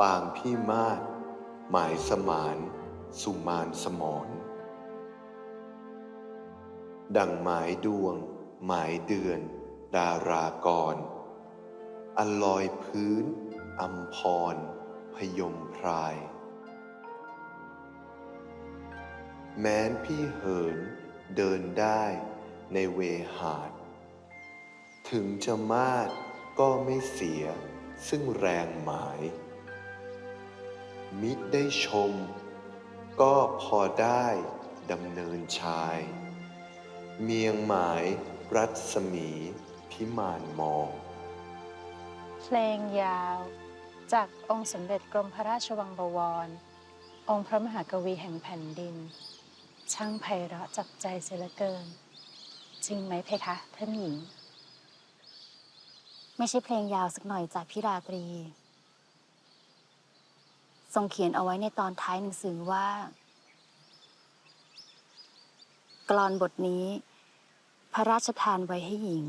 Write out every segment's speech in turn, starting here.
ปางพี่มาศหมายสมาน สุมานสมรดังหมายดวง หมายเดือน ดารากร อันลอยพื้นอัมพร พยมพราย แม้นพี่เหินเดินได้ในเวหาด ถึงจะมาดก็ไม่เสียซึ่งแรงหมาย มิได้ชม ก็พอได้ดำเนินชาย เมียงหมายรัศมีพิมานมอง เพลงยาว จากองค์สมเด็จกรมพระราชวังบวร องค์พระมหากวีแห่งแผ่นดิน ช่างไพเราะจับใจเสียเหลือเกิน จริงไหมเพคะท่านหญิง ไม่ใช่เพลงยาวสักหน่อยจากพี่ราตรี ทรงเขียนเอาไว้ในตอนท้ายหนังสือว่า กลอนบทนี้ พระราชทานไว้ให้หญิง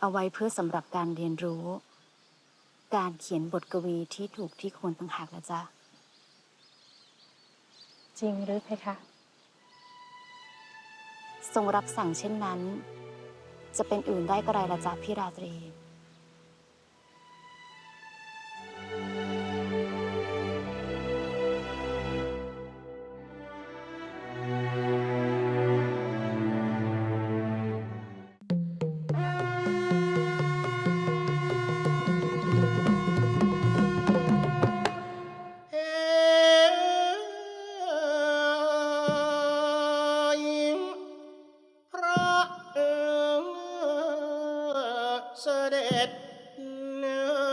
เอาไว้เพื่อสำหรับการเรียนรู้ การเขียนบทกวีที่ถูกที่ควรต่างหากละจ๊ะจริงหรือเพคะ ทรงรับสั่งเช่นนั้น จะเป็นอื่นได้ก็ไรละจ๊ะพี่ราตรี เสด็จเนื้อ